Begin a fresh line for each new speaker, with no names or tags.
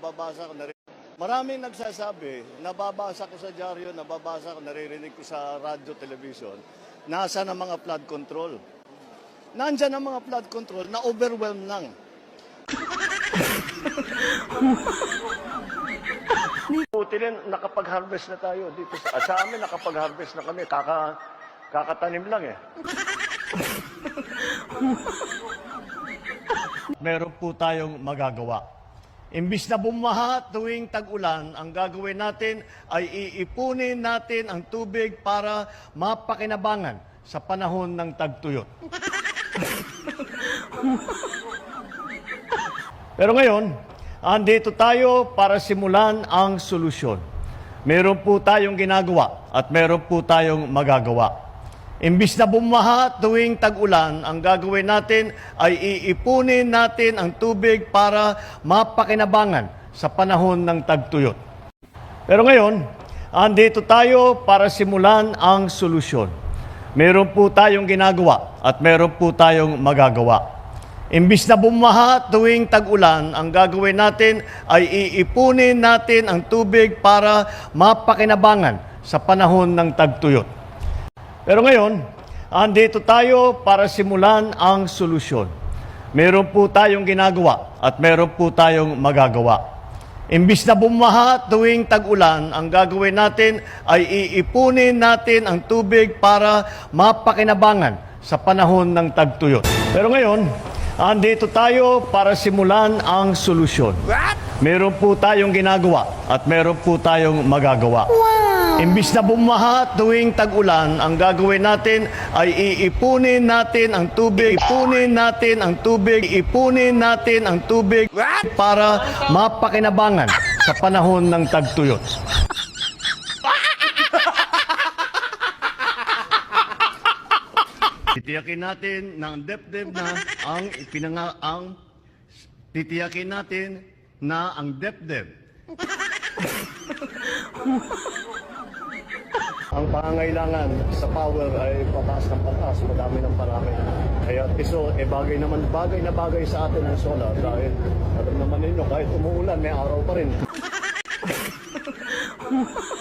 nababasa ko, narinig. Maraming nagsasabi, nababasa ko sa dyaryo, nababasa ko, naririnig ko sa radyo, television, nasa na mga flood control. Nandyan ang mga flood control na overwhelm lang. Buti rin, nakapag-harvest na tayo dito. Sa, sa amin, nakapag-harvest na kami. Kaka, kakatanim lang eh. Meron po tayong magagawa. Imbis na bumaha tuwing tag-ulan, ang gagawin natin ay iipunin natin ang tubig para mapakinabangan sa panahon ng tagtuyot. Pero ngayon, andito tayo para simulan ang solusyon. Meron po tayong ginagawa at meron po tayong magagawa. Imbis na bumaha tuwing tag-ulan, ang gagawin natin ay iipunin natin ang tubig para mapakinabangan sa panahon ng tagtuyot. Pero ngayon, andito tayo para simulan ang solusyon. Meron po tayong ginagawa at meron po tayong magagawa. Imbis na bumaha tuwing tag-ulan, ang gagawin natin ay iipunin natin ang tubig para mapakinabangan sa panahon ng tagtuyot. Pero ngayon, andito tayo para simulan ang solusyon. Meron po tayong ginagawa at meron po tayong magagawa. Imbis na bumaha tuwing tag-ulan, ang gagawin natin ay iipunin natin ang tubig para mapakinabangan sa panahon ng tagtuyot. Pero ngayon, andito tayo para simulan ang solusyon. Meron po tayong ginagawa at meron po tayong magagawa. Imbis na bumaha tuwing tag-ulan, ang gagawin natin ay iipunin natin ang tubig, ipunin natin ang tubig, ipunin natin ang tubig para mapakinabangan sa panahon ng tagtuyot. Titiyakin natin ng depth na ang ipinanga ang titiyakin natin na ang depth Ang pangangailangan sa power ay pataas ng pataas, madami ng parami. Kaya piso, eh bagay naman, bagay na bagay sa atin ang solar dahil alam naman ninyo, kahit umuulan, may araw pa rin.